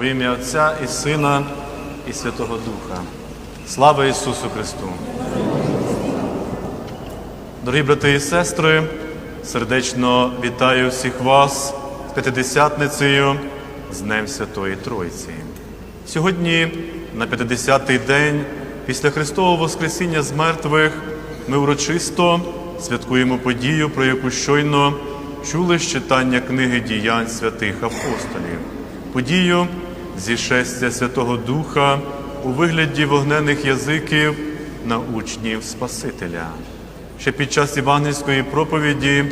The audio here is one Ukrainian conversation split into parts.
В ім'я Отця і Сина, і Святого Духа. Слава Ісусу Христу! Дорогі брати і сестри, сердечно вітаю всіх вас з П'ятидесятницею, з Днем Святої Тройці. Сьогодні, на 50-й день після Христового Воскресіння з мертвих, ми урочисто святкуємо подію, про яку щойно чули з читання книги діянь святих апостолів, подію зішестя Святого Духа у вигляді вогнених язиків на учнів Спасителя. Ще під час євангельської проповіді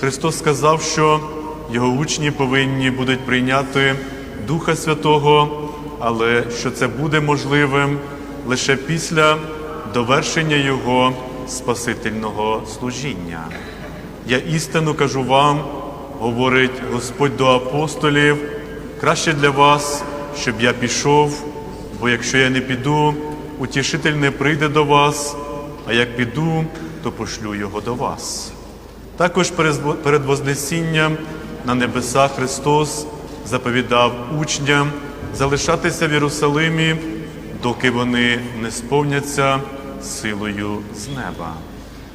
Христос сказав, що його учні повинні будуть прийняти Духа Святого, але що це буде можливим лише після довершення Його Спасительного служіння. Я істину кажу вам, говорить Господь до апостолів, краще для вас, щоб я пішов, бо якщо я не піду, утішитель не прийде до вас, а як піду, то пошлю його до вас. Також перед Вознесінням на небеса Христос заповідав учням залишатися в Єрусалимі, доки вони не сповняться силою з неба.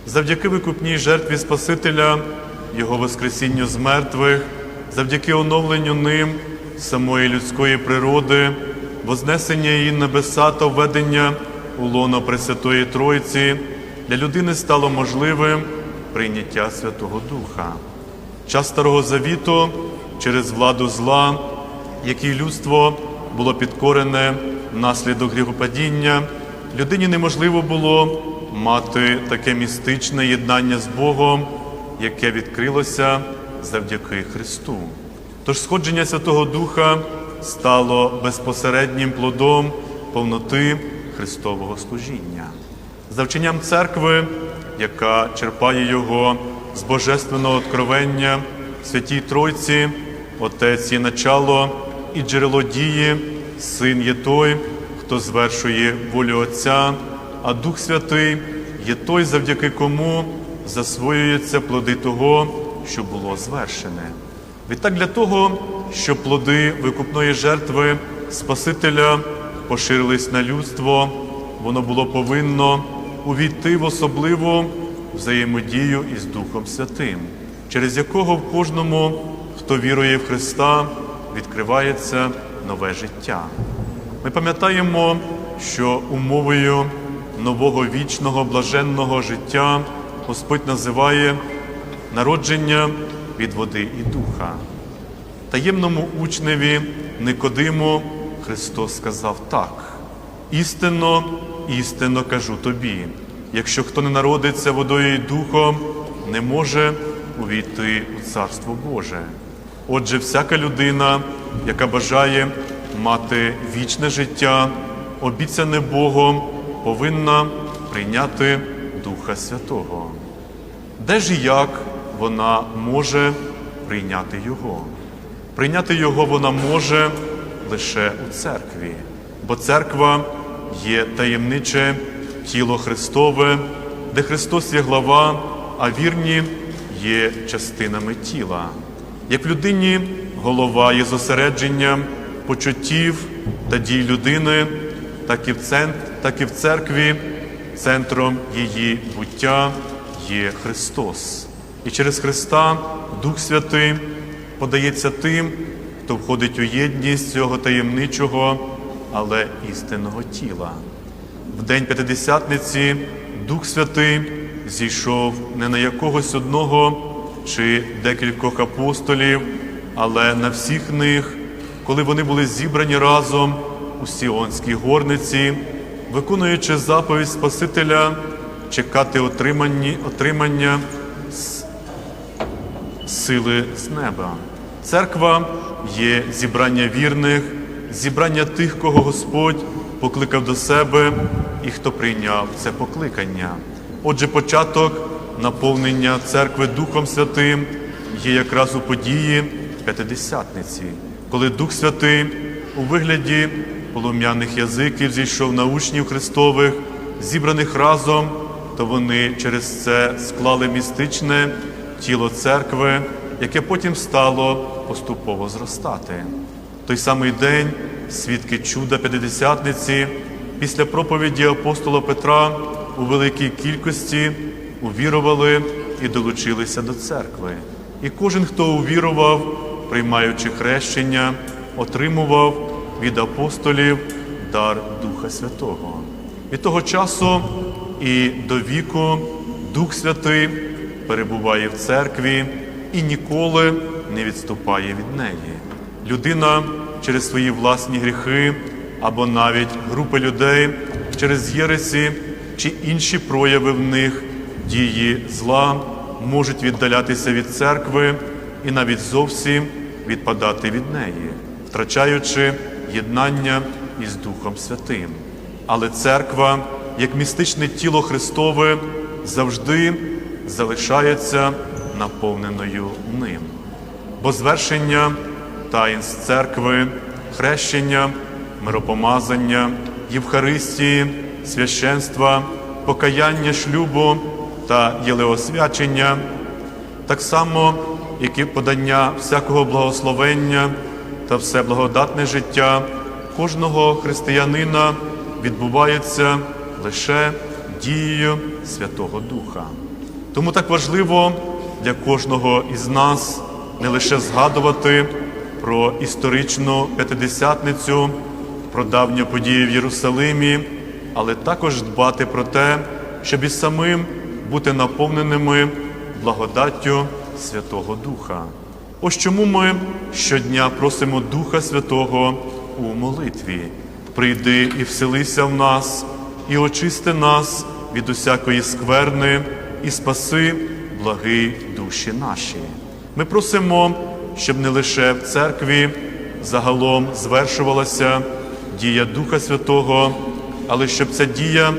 Завдяки викупній жертві Спасителя, Його Воскресінню з мертвих, завдяки оновленню ним самої людської природи, вознесення її небеса та введення у лоно Пресвятої Тройці, для людини стало можливим прийняття Святого Духа. Час Старого Завіту через владу зла, який людство було підкорене внаслідок гріхопадіння, людині неможливо було мати таке містичне єднання з Богом, яке відкрилося завдяки Христу. Тож сходження Святого Духа стало безпосереднім плодом повноти Христового служіння. За вченням церкви, яка черпає його з божественного откровення, Святій Тройці, Отець є начало і джерело дії, Син є той, хто звершує волю Отця, а Дух Святий є той, завдяки кому засвоюються плоди того, що було звершене. Відтак для того, щоб плоди викупної жертви Спасителя поширились на людство, воно було повинно увійти в особливу взаємодію із Духом Святим, через якого в кожному, хто вірує в Христа, відкривається нове життя. Ми пам'ятаємо, що умовою нового вічного блаженного життя Господь називає народження від води і духа. Таємному учневі Никодиму Христос сказав так: істинно, істинно кажу тобі, якщо хто не народиться водою і духом, не може увійти у Царство Боже. Отже, всяка людина, яка бажає мати вічне життя, обіцяне Богом, повинна прийняти Духа Святого. Де ж і як вона може прийняти Його? Прийняти Його вона може лише у церкві, бо церква є таємниче тіло Христове, де Христос є глава, а вірні є частинами тіла. Як в людині голова є зосередженням почуттів та дій людини, так і в, центр, так і в церкві центром її буття є Христос. І через Христа Дух Святий подається тим, хто входить у єдність цього таємничого, але істинного тіла. В день П'ятидесятниці Дух Святий зійшов не на якогось одного чи декількох апостолів, але на всіх них, коли вони були зібрані разом у Сіонській горниці, виконуючи заповідь Спасителя, чекати отримання сили з неба. Церква є зібрання вірних, зібрання тих, кого Господь покликав до себе і хто прийняв це покликання. Отже, початок наповнення церкви Духом Святим є якраз у події П'ятидесятниці, коли Дух Святий у вигляді полум'яних язиків зійшов на учнів Христових, зібраних разом, то вони через це склали містичне тіло церкви, яке потім стало поступово зростати. Той самий день свідки чуда П'ятидесятниці, після проповіді апостола Петра у великій кількості увірували і долучилися до церкви. І кожен, хто увірував, приймаючи хрещення, отримував від апостолів дар Духа Святого. Від того часу і до віку Дух Святий перебуває в церкві і ніколи не відступає від неї. Людина через свої власні гріхи або навіть групи людей через єресі чи інші прояви в них дії зла можуть віддалятися від церкви і навіть зовсім відпадати від неї, втрачаючи єднання із Духом Святим. Але церква, як містичне тіло Христове, завжди залишається наповненою ним. Бо звершення таїнств церкви, хрещення, миропомазання, Євхаристії, священства, покаяння шлюбу та єлеосвячення, так само, як і подання всякого благословення та все благодатне життя кожного християнина відбувається лише дією Святого Духа. Тому так важливо для кожного із нас не лише згадувати про історичну п'ятидесятницю, про давню подію в Єрусалимі, але також дбати про те, щоб і самим бути наповненими благодаттю Святого Духа. Ось чому ми щодня просимо Духа Святого у молитві. Прийди і вселися в нас, і очисти нас від усякої скверни, і спаси благи душі наші. Ми просимо, щоб не лише в церкві загалом звершувалася дія Духа Святого, але щоб ця дія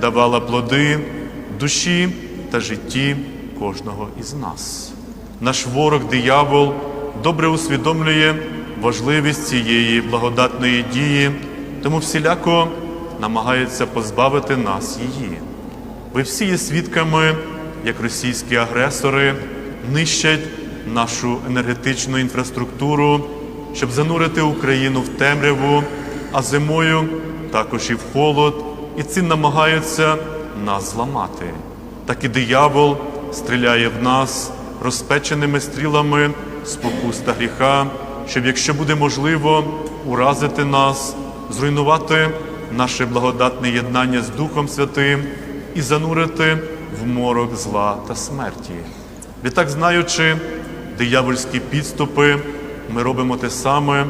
давала плоди душі та житті кожного із нас. Наш ворог, диявол, добре усвідомлює важливість цієї благодатної дії, тому всіляко намагається позбавити нас її. Ви всі є свідками, як російські агресори нищать нашу енергетичну інфраструктуру, щоб занурити Україну в темряву, а зимою також і в холод, і цим намагаються нас зламати. Так і диявол стріляє в нас розпеченими стрілами спокус та гріха, щоб, якщо буде можливо, уразити нас, зруйнувати наше благодатне єднання з Духом Святим і занурити в морок зла та смерті. Відтак, знаючи диявольські підступи, ми робимо те саме,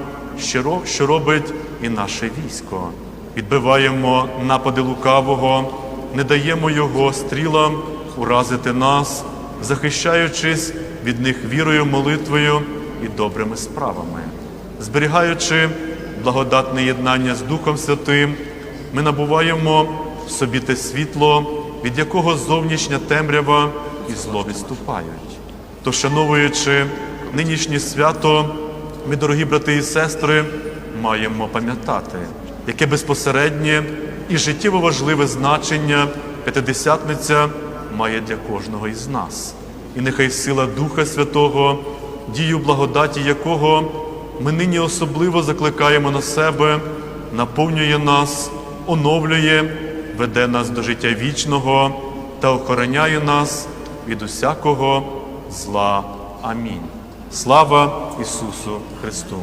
що робить і наше військо. Відбиваємо напади лукавого, не даємо його стрілам уразити нас, захищаючись від них вірою, молитвою і добрими справами. Зберігаючи благодатне єднання з Духом Святим, ми набуваємо в собі те світло, від якого зовнішня темрява і зло відступають. То, шановуючи нинішнє свято, ми, дорогі брати і сестри, маємо пам'ятати, яке безпосереднє і життєво важливе значення П'ятидесятниця має для кожного із нас. І нехай сила Духа Святого, дію благодаті якого ми нині особливо закликаємо на себе, наповнює нас, оновлює, веде нас до життя вічного та охороняє нас від усякого зла. Амінь. Слава Ісусу Христу!